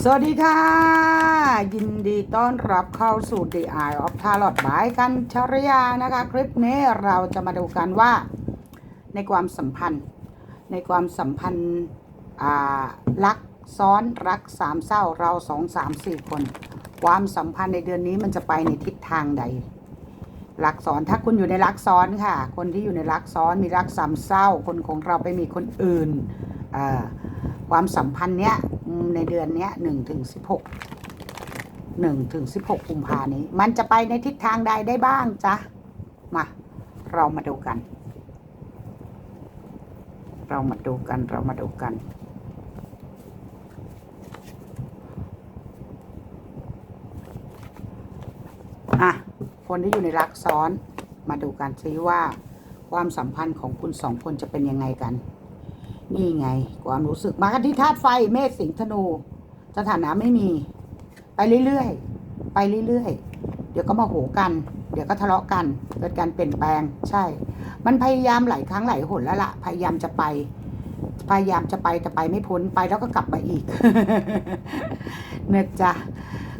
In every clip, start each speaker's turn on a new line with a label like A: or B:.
A: สวัสดีค่ะ ยินดีต้อนรับเข้าสู่ The Eye of Tarot บายกันชรยานะคะ คลิปนี้เราจะมาดูกันว่า ในความสัมพันธ์ ในความสัมพันธ์รักซ้อนรักสามเศร้าเราสองสามสี่คน ความสัมพันธ์ในเดือนนี้มันจะไปในทิศทางใดรักซ้อนถ้าคุณอยู่ในรักซ้อนค่ะ คนที่อยู่ในรักซ้อนมีรักสามเศร้า คนของเราไปมีคนอื่นความสัมพันธ์เนี้ย ในเดือนนี้หนึ่งถึงสิบหกหนึ่งถึงสิบหกกุมภานี้ มันจะไปในทิศทางใดได้บ้างจ๊ะ มา เรามาดูกัน เรามาดูกันเรามาดูกันอะคนที่อยู่ในรักซ้อนมาดูกันซิว่าความสัมพันธ์ของคุณสองคนจะเป็นยังไงกัน นี่ไง ความรู้สึกมากันที่ธาตุไฟเมษสิงห์ธนู สถานะไม่มี ไปเรื่อยๆ ไปเรื่อยๆ เดี๋ยวก็มาโหกัน เดี๋ยวก็ทะเลาะกัน เกิดการเปลี่ยนแปลง ใช่ มันพยายามหลายครั้งหลายหนแล้วล่ะ พยายามจะไป พยายามจะไปแต่ไปไม่พ้น ไปแล้วก็กลับมาอีกเนะจ๊ะ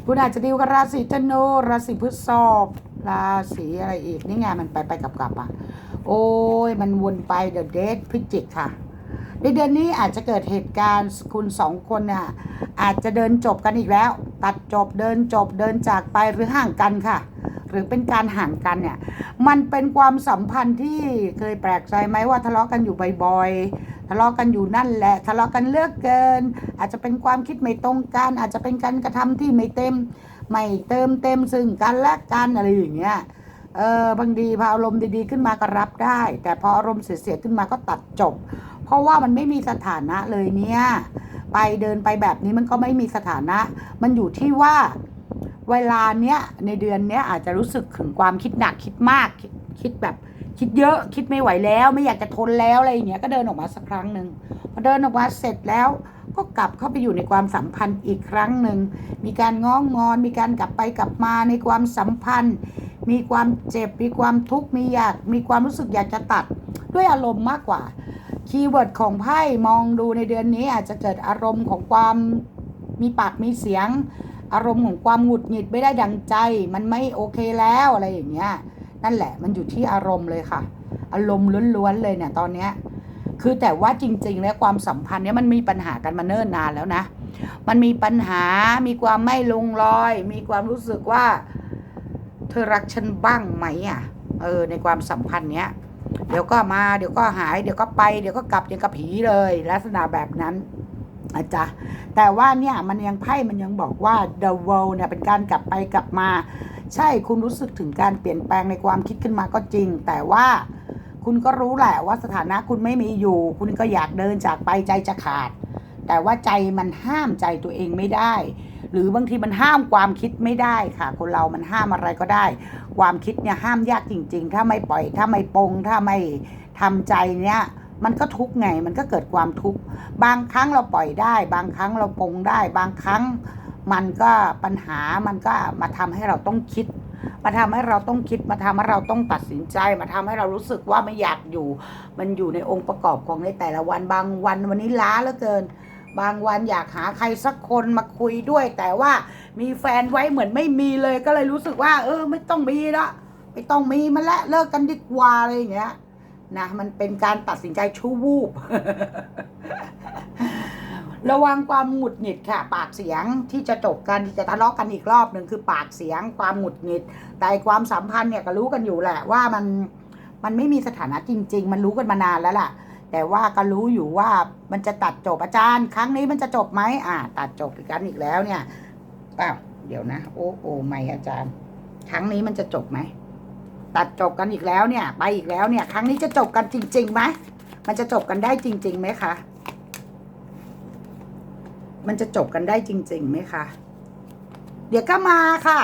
A: คุณอาจจะดีลกับราศีธนูราศีพฤษภราศีอะไรอีก นี่ไงมันไปไปกลับกลับอะ โอ้ยมันวนไปเดอะเดทพิจิกค่ะ ในเดือนนี้อาจจะเกิดเหตุการณ์คุณสองคนน่ะอาจจะเดินจบกันอีกแล้ว ตัดจบเดินจบเดินจากไปหรือห่างกันค่ะ หรือเป็นการห่างกันเนี่ย มันเป็นความสัมพันธ์ที่เคยแปลกใจไหมว่าทะเลาะกันอยู่บ่อยๆทะเลาะกันอยู่นั่นแหละ ทะเลาะกันเลือกเกิน อาจจะเป็นความคิดไม่ตรงกัน อาจจะเป็นการกระทำที่ไม่เต็ม ไม่เติมเต็มซึ่งกันและกันอะไรอย่างเงี้ยเออบางทีพออารมณ์ดีๆขึ้นมาก็รับได้ แต่พออารมณ์เสียๆขึ้นมาก็ตัดจบ ราะว่ามันไม่มีสถานะเลยเนี่ย ไปเดินไปแบบนี้มันก็ไม่มีสถานะ มันอยู่ที่ว่าเวลาเนี้ยในเดือนเนี้ยอาจจะรู้สึกถึงความคิดหนักคิดมากคิดคิดแบบคิดเยอะคิดไม่ไหวแล้ว ไม่อยากจะทนแล้วอะไรอย่างเงี้ยก็เดินออกมาสักครั้งหนึ่งพอเดินออกมาเสร็จแล้ว ก็กลับเข้าไปอยู่ในความสัมพันธ์อีกครั้งหนึ่งมีการง้องงอน มีการกลับไปกลับมาในความสัมพันธ์ มีความเจ็บมีความทุกข์มีอยากมีความรู้สึกอยากจะตัดด้วยอารมณ์มากกว่า คีย์เวิร์ดของไพ่มองดูในเดือนนี้อาจจะเกิดอารมณ์ของความมีปากมีเสียง อารมณ์ของความหงุดหงิดไม่ได้ดังใจ มันไม่โอเคแล้วอะไรอย่างเงี้ยนั่นแหละมันอยู่ที่อารมณ์เลยค่ะ อารมณ์ล้วนๆเลยเนี่ยตอนเนี้ยคือแต่ว่าจริง ๆ แล้วความสัมพันธ์เนี้ยมันมีปัญหากันมาเนิ่นนานแล้วนะ มันมีปัญหามีความไม่ลงรอย มีความรู้สึกว่า เธอรักฉันบ้างไหมอะเออในความสัมพันธ์เนี้ย เดี๋ยวก็มาเดี๋ยวก็หาย เดี๋ยวก็ไปเดี๋ยวก็กลับอย่างกับผีเลย ลักษณะแบบนั้นอาจารย์แต่ว่าเนี่ยมันยังไพ่มันยังบอกว่า the world เนี่ยเป็นการกลับไปกลับมา ใช่คุณรู้สึกถึงการเปลี่ยนแปลงในความคิดขึ้นมาก็จริง แต่ว่าคุณก็รู้แหละว่าสถานะคุณไม่มีอยู่ คุณก็อยากเดินจากไปใจจะขาด แต่ว่าใจมันห้ามใจตัวเองไม่ได้ หรือบางทีมันห้ามความคิดไม่ได้ค่ะ คนเรามันห้ามอะไรก็ได้ ความคิดเนี่ยห้ามยากจริง ๆ ถ้าไม่ปล่อย ถ้าไม่ปงถ้าไม่ทำใจเนี่ยมันก็ทุกข์ไง มันก็เกิดความทุกข์ บางครั้งเราปล่อยได้ บางครั้งเราปงได้ บางครั้งมันก็ปัญหา มันก็มาทำให้เราต้องคิด มาทำให้เราต้องคิด มาทำให้เราต้องตัดสินใจ มาทำให้เรารู้สึกว่าไม่อยากอยู่ มันอยู่ในองค์ประกอบของในแต่ละวัน บางวันวันนี้ล้าเหลือเกิน บางวันอยากหาใครสักคนมาคุยด้วย แต่ว่ามีแฟนไว้เหมือนไม่มีเลยก็เลยรู้สึกว่า เออ ไม่ต้องมีละไม่ต้องมีมันละเลิกกันดีกว่าอะไรอย่างเงี้ยนะมันเป็นการตัดสินใจชั่ววูบ ระวังความหงุดหงิดค่ะ ปากเสียงที่จะจบกันที่จะทะเลาะกันอีกรอบหนึ่งคือปากเสียงความหงุดหงิด แต่ความสัมพันธ์เนี่ยก็รู้กันอยู่แหละว่ามันมันไม่มีสถานะจริง ๆ มันรู้กันมานานแล้วล่ะ แต่ว่าก็รู้อยู่ว่ามันจะตัดจบอาจารย์ ครั้งนี้มันจะจบไหมอ่า ตัดจบอีกันอีกแล้วเนี่ยเอ้าเดี๋ยวนะ โอ้โอ้ไม่อาจารย์ ครั้งนี้มันจะจบไหมตัดจบกันอีกแล้วเนี่ย ไปอีกแล้วเนี่ย ครั้งนี้จะจบกันจริงๆไหมมันจะจบกันได้จริงๆไหมคะมันจะจบกันได้จริงๆไหมคะ เดี๋ยวก็มาค่ะ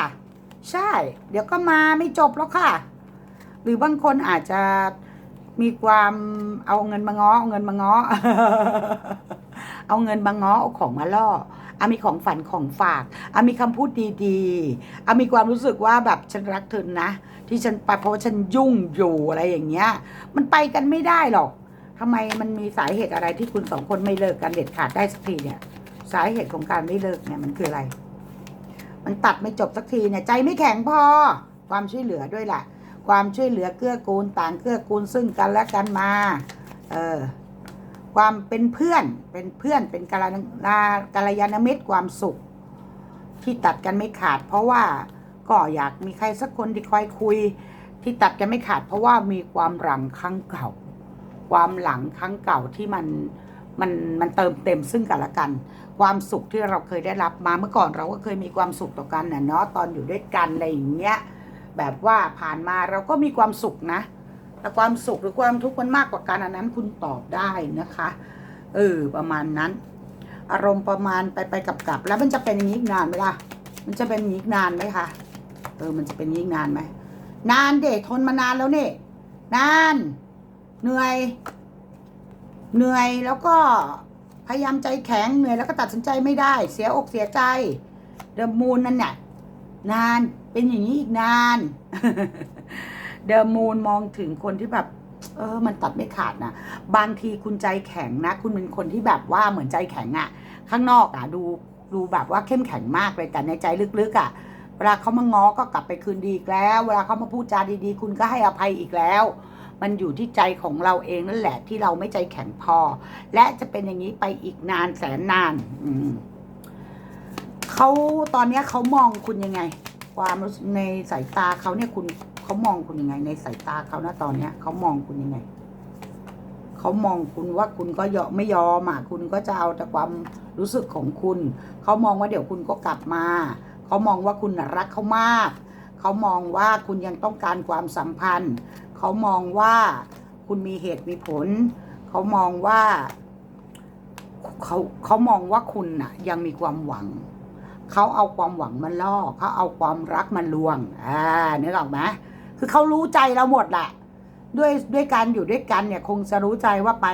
A: ใช่ เดี๋ยวก็มาไม่จบแล้วค่ะ หรือบางคนอาจจะ มีความเอาเงินมาง้อเอาเงินมาง้อเอาเงินมาง้อเอาของมาล่ออามีของฝันของฝากอามีคำพูดดีๆอามีความรู้สึกว่าแบบฉันรักเธอนะ ที่ฉันไปเพราะว่าฉันยุ่งอยู่อะไรอย่างเงี้ย มันไปกันไม่ได้หรอกทำไมมันมีสาเหตุอะไรที่คุณสองคนไม่เลิกกันเด็ดขาดได้สักทีเนี่ย สาเหตุของการไม่เลิกเนี่ยมันคืออะไร มันตัดไม่จบสักทีเนี่ยใจไม่แข็งพอความช่วยเหลือด้วยล่ะ ความช่วยเหลือเกื้อกูลต่างเกื้อกูลซึ่งกันและกันมา เออความเป็นเพื่อนเป็นเพื่อนเป็นกาลนากัลยาณมิตรความสุข ที่ตัดกันไม่ขาด เพราะว่าก็อยากมีใครสักคนที่คอยคุย ที่ตัดกันไม่ขาด เพราะว่ามีความหลังครั้งเก่า ความหลังครั้งเก่าที่มันมันมันเติมเต็มซึ่งกันและกัน ความสุขที่เราเคยได้รับมาเมื่อก่อนเราก็เคยมีความสุขต่อกันนะเนาะตอนอยู่ด้วยกันอะไรอย่างเงี้ย แบบว่าผ่านมาเราก็มีความสุขนะ แต่ความสุขหรือความทุกข์มันมากกว่ากันอันนั้นคุณตอบได้นะคะ เออ ประมาณนั้น อารมณ์ประมาณไปไปกลับกลับแล้วมันจะเป็นอย่างนี้อีกนานไหมล่ะ มันจะเป็นอย่างนี้อีกนานไหมคะ เออ มันจะเป็นอย่างนี้อีกนานไหม นานเด็ทนมานานแล้วเนี่ยนาน เหนื่อย เหนื่อยแล้วก็พยายามใจแข็งเหนื่อยแล้วก็ตัดสินใจไม่ได้ เสียอกเสียใจ เดอะมูนนั่นเนี่ยนาน เป็นอย่างนี้อีกนาน เดอะมูนมองถึงคนที่แบบ เออ มันตัดไม่ขาดนะ บางทีคุณใจแข็งนะ คุณเป็นคนที่แบบว่าเหมือนใจแข็งอะข้างนอกอะดูดูแบบว่าเข้มแข็งมากเลยแต่ในใจลึกๆอะเวลาเขามาง้อก็กลับไปคืนดีอีกแล้ว เวลาเขามาพูดจาดีๆ คุณก็ให้อภัยอีกแล้ว มันอยู่ที่ใจของเราเองนั่นแหละที่เราไม่ใจแข็งพอ และจะเป็นอย่างนี้ไปอีกนานแสนนาน อืเขาตอนนี้เขามองคุณยังไง ความในสายตาเขาเนี่ยคุณเขามองคุณยังไง ในสายตาเขานะตอนเนี้ยเขามองคุณยังไงเขามองคุณว่าคุณก็ยอมไม่ยอมอะคุณก็จะเอาแต่ความรู้สึกของคุณ เขามองว่าเดี๋ยวคุณก็กลับมา เขามองว่าคุณรักเขามาก เขามองว่าคุณยังต้องการความสัมพันธ์ เขามองว่าคุณมีเหตุมีผล เขามองว่าเขาเขามองว่าคุณน่ะ ยังมีความหวัง เขาเอาความหวังมาล่อเขาเอาความรักมาลวงอ่านึกออกไหมคือเขารู้ใจเราหมดแหละด้วยด้วยการอยู่ด้วยกันเนี่ย คงจะรู้ใจว่าไป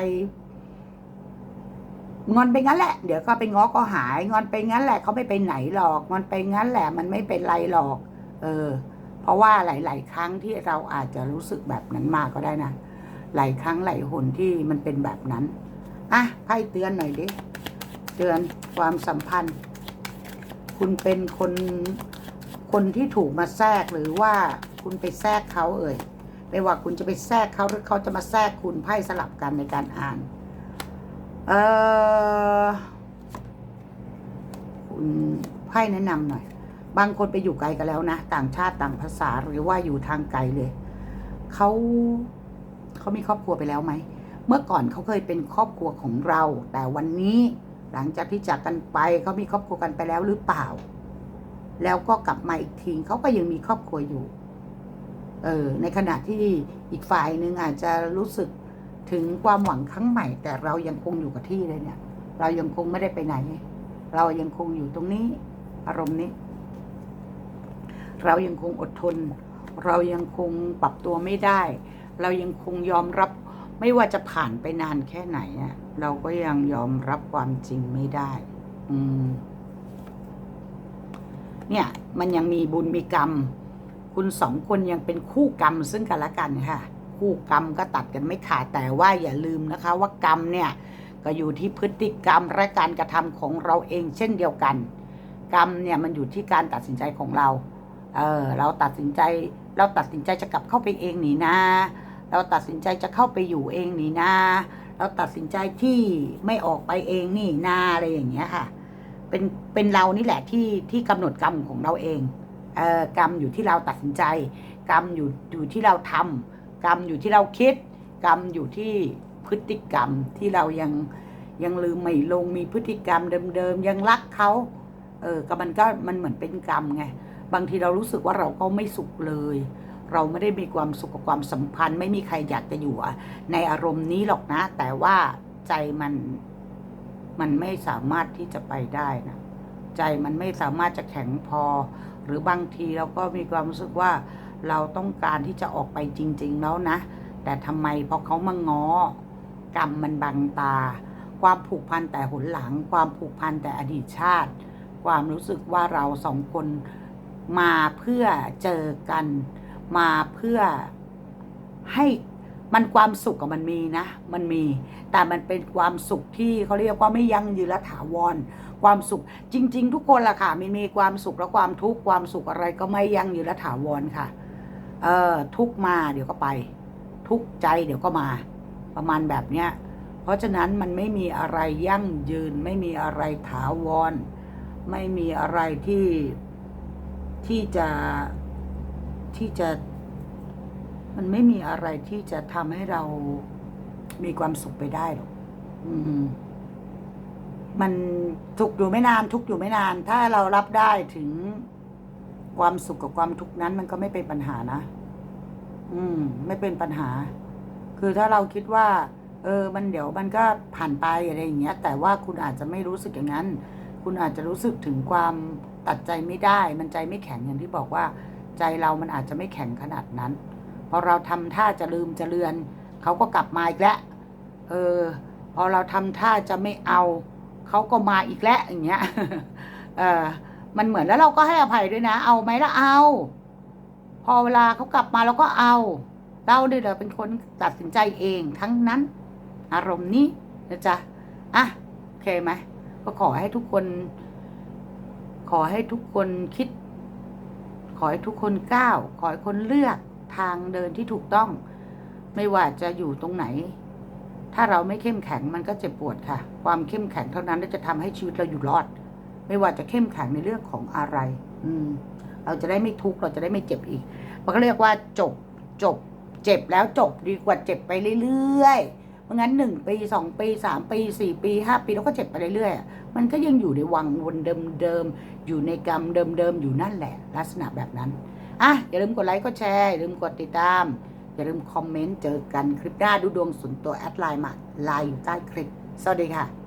A: งอนไปงั้นแหละ เดี๋ยวก็ไปง้อก็หาย งอนไปงั้นแหละเขาไม่ไปไหนหรอกงอนไปงั้นแหละ มันไม่เป็นไรหรอก เออ เพราะว่าหลาย ๆ ครั้งที่เราอาจจะรู้สึกแบบนั้นมาก็ได้นะหลายครั้งหลายหนที่มันเป็นแบบนั้นอะไพ่เตือนหน่อยดิเตือนความสัมพันธ์ คุณเป็นคนคนที่ถูกมาแทรกหรือว่าคุณไปแทรกเขาเอ่ยไม่ว่าคุณจะไปแทรกเขาหรือเขาจะมาแทรกคุณไพ่สลับกันในการอ่านเออคุณไพ่แนะนำหน่อย บางคนไปอยู่ไกลกันแล้วนะ ต่างชาติต่างภาษาหรือว่าอยู่ทางไกลเลยเขาเขามีครอบครัวไปแล้วไหม เมื่อก่อนเขาเคยเป็นครอบครัวของเรา แต่วันนี้ หลังจากที่จากกันไปเขามีครอบครัวกันไปแล้วหรือเปล่า แล้วก็กลับมาอีกทีเขาก็ยังมีครอบครัวอยู่ เออ ในขณะที่อีกฝ่ายหนึ่งอาจจะรู้สึกถึงความหวังครั้งใหม่ แต่เรายังคงอยู่กับที่เลยเนี่ย เรายังคงไม่ได้ไปไหน เรายังคงอยู่ตรงนี้ อารมณ์นี้ เรายังคงอดทน เรายังคงปรับตัวไม่ได้ เรายังคงยอมรับ ไม่ว่าจะผ่านไปนานแค่ไหนอะเราก็ยังยอมรับความจริงไม่ได้ อืม เนี่ย มันยังมีบุญมีกรรม คุณสองคนยังเป็นคู่กรรมซึ่งกันและกันค่ะ คู่กรรมก็ตัดกันไม่ขาดแต่ว่าอย่าลืมนะคะ ว่ากรรมเนี่ย ก็อยู่ที่พฤติกรรมและการกระทำของเราเองเช่นเดียวกัน กรรมเนี่ยมันอยู่ที่การตัดสินใจของเรา เออ เราตัดสินใจ เราตัดสินใจจะกลับเข้าไปเองนี่นะ เราตัดสินใจจะเข้าไปอยู่เองนี่นะเราตัดสินใจที่ไม่ออกไปเองนี่นาอะไรอย่างเงี้ยค่ะ เป็นเป็นเรานี่แหละที่ที่กำหนดกรรมของเราเองเอ่อกรรมอยู่ที่เราตัดสินใจ กรรมอยู่อยู่ที่เราทำกรรมอยู่ที่เราคิด กรรมอยู่ที่พฤติกรรมที่เรายังยังลืมไม่ลงมีพฤติกรรมเดิมๆยังรักเขาเออก็มันก็มันเหมือนเป็นกรรมไงบางทีเรารู้สึกว่าเราก็ไม่สุขเลย เราไม่ได้มีความสุขกับความสัมพันธ์ ไม่มีใครอยากจะอยู่ในอารมณ์นี้หรอกนะ แต่ว่าใจมันมันไม่สามารถที่จะไปได้นะใจมันไม่สามารถจะแข็งพอ หรือบางทีเราก็มีความรู้สึกว่าเราต้องการที่จะออกไปจริง ๆ แล้วนะ แต่ทำไมพอเขามาง้อกรรมมันบังตา ความผูกพันแต่หนหลัง ความผูกพันแต่อดีตชาติ ความรู้สึกว่าเราสองคนมาเพื่อเจอกัน มาเพื่อให้มันความสุขกับมันมีนะ มันมี แต่มันเป็นความสุขที่เขาเรียกว่าไม่ยั่งยืนและถาวร ความสุขจริง ๆ ทุกคนล่ะค่ะมันมีความสุขและความทุกข์ความสุขอะไรก็ไม่ยั่งยืนและถาวรค่ะ เออทุกมาเดี๋ยวก็ไป ทุกใจเดี๋ยวก็มา ประมาณแบบเนี้ย เพราะฉะนั้นมันไม่มีอะไรยั่งยืน ไม่มีอะไรถาวร ไม่มีอะไรที่ที่จะ ที่จะ มันไม่มีอะไรที่จะทำให้เรามีความสุขไปได้หรอกอืม มันทุกอยู่ไม่นาน ทุกอยู่ไม่นาน ถ้าเรารับได้ถึงความสุขกับความทุกข์นั้น มันก็ไม่เป็นปัญหานะอืม ไม่เป็นปัญหา คือถ้าเราคิดว่า เออ มันเดี๋ยวมันก็ผ่านไปอะไรอย่างเงี้ย แต่ว่าคุณอาจจะไม่รู้สึกอย่างนั้น คุณอาจจะรู้สึกถึงความตัดใจไม่ได้ มันใจไม่แข็งอย่างที่บอกว่า ใจเรามันอาจจะไม่แข็งขนาดนั้นพอเราทำท่าจะลืมจะเลือนเขาก็กลับมาอีกแล้วเออ พอเราทำท่าจะไม่เอาเขาก็มาอีกแล้วอย่างเงี้ยเออมันเหมือนแล้วเราก็ให้อภัยด้วยนะ เอาไหมละเอา พอเวลาเขากลับมาเราก็เอา เราเนี่ยแหละเป็นคนตัดสินใจเองทั้งนั้น อารมณ์นี้นะจ๊ะอะโอเคไหมก็ขอให้ทุกคน ขอให้ทุกคนคิด ขอให้ทุกคนก้าว ขอให้คนเลือกทางเดินที่ถูกต้อง ไม่ว่าจะอยู่ตรงไหน ถ้าเราไม่เข้มแข็งมันก็เจ็บปวดค่ะ ความเข้มแข็งเท่านั้นที่จะทำให้ชีวิตเราอยู่รอด ไม่ว่าจะเข้มแข็งในเรื่องของอะไร อืม เราจะได้ไม่ทุกข์เราจะได้ไม่เจ็บอีก มันก็เรียกว่าจบจบ เจ็บแล้วจบดีกว่าเจ็บไปเรื่อยๆ งั้นหนึ่งปีสองปีสามปีสี่ปีห้าปีแล้วก็เจ็บไปเรื่อยๆมันก็ยังอยู่ในวังวนเดิมๆอยู่ในกรรมเดิมๆอยู่นั่นแหละ ลักษณะแบบนั้นอะอย่าลืมกดไลค์กดแชร์อย่าลืมกดติดตาม อย่าลืมคอมเมนต์เจอกันคลิปหน้าดูดวงส่วนตัวแอดไลน์มาไลน์อยู่ใต้คลิป สวัสดีค่ะ